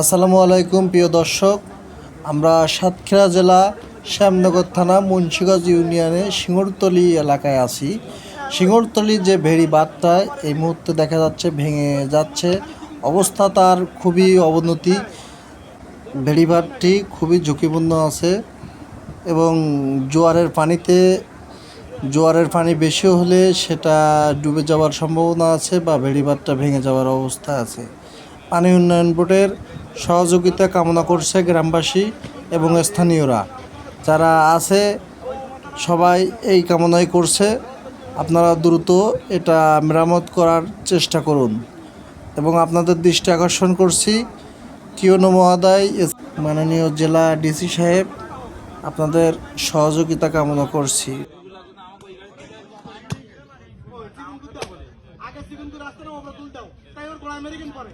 আসসালামু আলাইকুম, প্রিয় দর্শক। আমরা সাতক্ষীরা জেলা শ্যামনগর থানা মুন্সিগঞ্জ ইউনিয়নে সিঙ্গরতলি এলাকায় আছি। সিঙ্গরতলি যে ভেড়ি বাঁধটা এই মুহূর্তে দেখা যাচ্ছে, ভেঙে যাচ্ছে। অবস্থা তার খুবই অবনতি। ভেড়িবাঁধটি খুবই ঝুঁকিপূর্ণ আছে এবং জোয়ারের পানিতে, জোয়ারের পানি বেশি হলে সেটা ডুবে যাওয়ার সম্ভাবনা আছে বা ভেড়িবাঁধটা ভেঙে যাওয়ার অবস্থা আছে। পানি উন্নয়ন বোর্ডের সহযোগিতা কামনা করছে গ্রামবাসী এবং স্থানীয়রা। যারা আছে, সবাই এই কামনাই করছে। আপনারা দ্রুত এটা মেরামত করার চেষ্টা করুন। এবং আপনাদের দৃষ্টি আকর্ষণ করছি। কিয়নো মহোদয় মাননীয় জেলা ডিসি সাহেব, আপনাদের সহযোগিতা কামনা করছি। আগে সিগুন রাস্তা না ওপরে তুলতাও তাই ওর আমেরিকান পরে।